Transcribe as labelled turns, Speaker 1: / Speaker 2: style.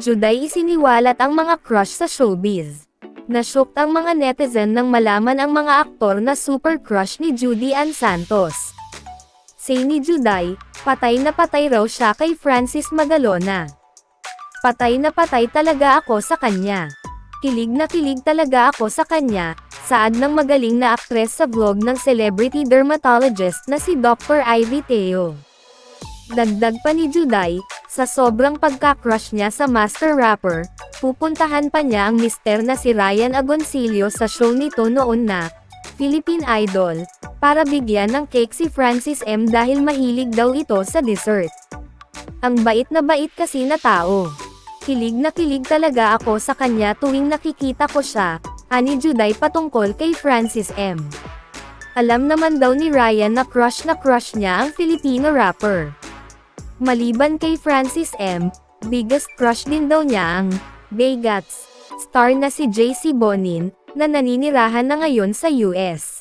Speaker 1: Juday isiniwalat ang mga crush sa showbiz. Nashook ang mga netizen nang malaman ang mga aktor na super crush ni Judy Ann Santos. Say ni Juday, patay na patay raw siya kay Francis Magalona. Patay na patay talaga ako sa kanya. Kilig na kilig talaga ako sa kanya, saad ng magaling na aktres sa vlog ng celebrity dermatologist na si Dr. Ivy Teo. Dagdag pa ni Juday, sa sobrang pagka-crush niya sa master rapper, pupuntahan pa niya ang mister na si Ryan Agoncillo sa show nito noon na, Philippine Idol, para bigyan ng cake si Francis M dahil mahilig daw ito sa dessert. Ang bait na bait kasi na tao. Kilig na kilig talaga ako sa kanya tuwing nakikita ko siya, ani Juday patungkol kay Francis M. Alam naman daw ni Ryan na crush na crush niya ang Filipino rapper. Maliban kay Francis M, biggest crush din daw niya ang Begats star na si JC Bonin, na naninirahan na ngayon sa US.